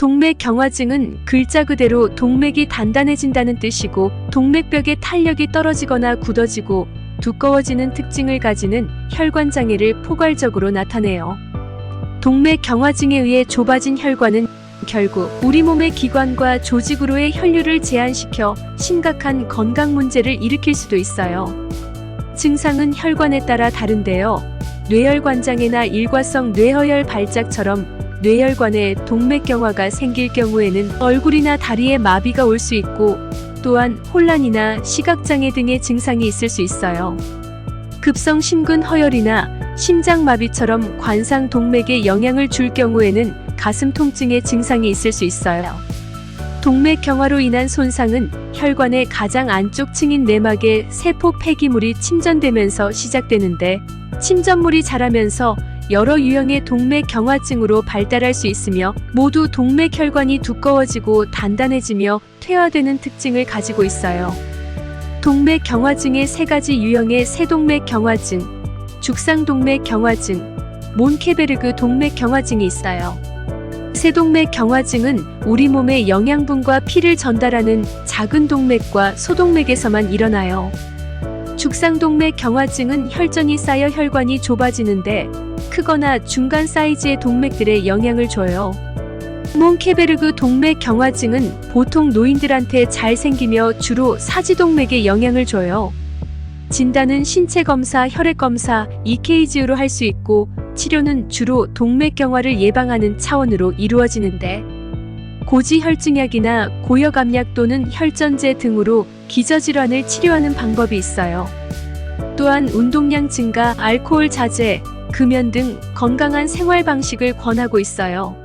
동맥 경화증은 글자 그대로 동맥이 단단해진다는 뜻이고 동맥벽의 탄력이 떨어지거나 굳어지고 두꺼워지는 특징을 가지는 혈관 장애를 포괄적으로 나타내요. 동맥 경화증에 의해 좁아진 혈관은 결국 우리 몸의 기관과 조직으로의 혈류를 제한시켜 심각한 건강 문제를 일으킬 수도 있어요. 증상은 혈관에 따라 다른데요. 뇌혈관장애나 일과성 뇌허혈 발작처럼 뇌혈관에 동맥경화가 생길 경우에는 얼굴이나 다리에 마비가 올 수 있고 또한 혼란이나 시각장애 등의 증상이 있을 수 있어요. 급성 심근 허혈이나 심장마비처럼 관상 동맥에 영향을 줄 경우에는 가슴 통증의 증상이 있을 수 있어요. 동맥 경화로 인한 손상은 혈관의 가장 안쪽 층인 내막에 세포 폐기물이 침전되면서 시작되는데 침전물이 자라면서 여러 유형의 동맥 경화증으로 발달할 수 있으며 모두 동맥 혈관이 두꺼워지고 단단해지며 퇴화되는 특징을 가지고 있어요. 동맥 경화증의 세 가지 유형의 세동맥 경화증, 죽상동맥 경화증, 몬케베르그 동맥 경화증이 있어요. 세동맥 경화증은 우리 몸에 영양분과 피를 전달하는 작은 동맥과 소동맥에서만 일어나요. 죽상동맥 경화증은 혈전이 쌓여 혈관이 좁아지는데 크거나 중간 사이즈의 동맥들에 영향을 줘요. 몬케베르그 동맥 경화증은 보통 노인들한테 잘 생기며 주로 사지동맥에 영향을 줘요. 진단은 신체 검사, 혈액 검사, EKG로 할 수 있고 치료는 주로 동맥 경화를 예방하는 차원으로 이루어지는데 고지혈증약이나 고역암약 또는 혈전제 등으로 기저질환을 치료하는 방법이 있어요. 또한 운동량 증가, 알코올 자제, 금연 등 건강한 생활 방식을 권하고 있어요.